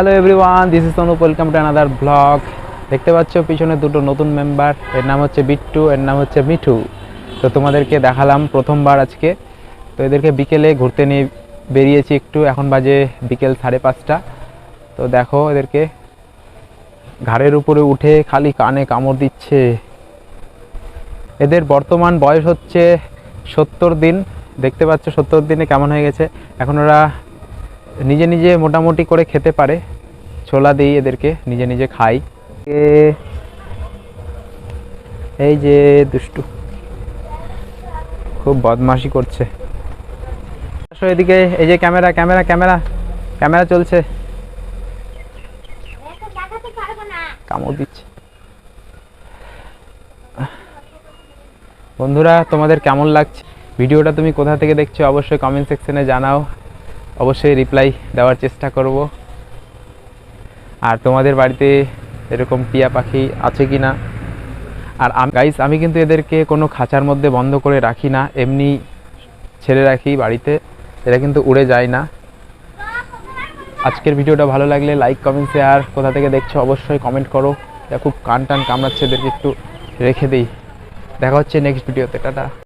Hello everyone this is Anup welcome to another blog দেখতে পাচ্ছ, পিছনে দুটো নতুন মেম্বার এর নাম হচ্ছে বিট্টু এর নাম হচ্ছে মিঠু তো তোমাদেরকে দেখালাম প্রথমবার আজকে। তো এদেরকে বিকেলে ঘুরতে নিয়ে বেরিয়েছি একটু। এখন বাজে বিকেল সাড়ে পাঁচটা। তো দেখো, এদেরকে ঘাড়ের উপরে উঠে খালি কানে কামড় দিচ্ছে। এদের বর্তমান বয়স হচ্ছে সত্তর দিন। দেখতে পাচ্ছ, সত্তর দিনে কেমন হয়ে গেছে। এখন ওরা নিজে নিজে মোটামুটি করে খেতে পারে। ছোলা দিই এদেরকে, নিজে নিজে খাই। এই যে দুষ্টু, খুব বদমাশি করছে। এদিকে, এই যে ক্যামেরা ক্যামেরা ক্যামেরা ক্যামেরা চলছে। কামড় দিচ্ছে। বন্ধুরা, তোমাদের কেমন লাগছে? ভিডিওটা তুমি কোথা থেকে দেখছ অবশ্যই কমেন্ট সেকশনে জানাও। অবশ্যই রিপ্লাই দেওয়ার চেষ্টা করব। আর তোমাদের বাড়িতে এরকম টিয়া পাখি আছে কি না আর গাইস আমি কিন্তু এদেরকে কোনো খাঁচার মধ্যে বন্ধ করে রাখি না, এমনি ছেড়ে রাখি বাড়িতে, এরা কিন্তু উড়ে যায় না। আজকের ভিডিওটা ভালো লাগলে লাইক কমেন্ট শেয়ার কোথা থেকে দেখছ অবশ্যই কমেন্ট করো। এটা খুব কান টান কামড়াচ্ছে, এদেরকে একটু রেখে দিই। দেখা হচ্ছে নেক্সট ভিডিওতে টাটা।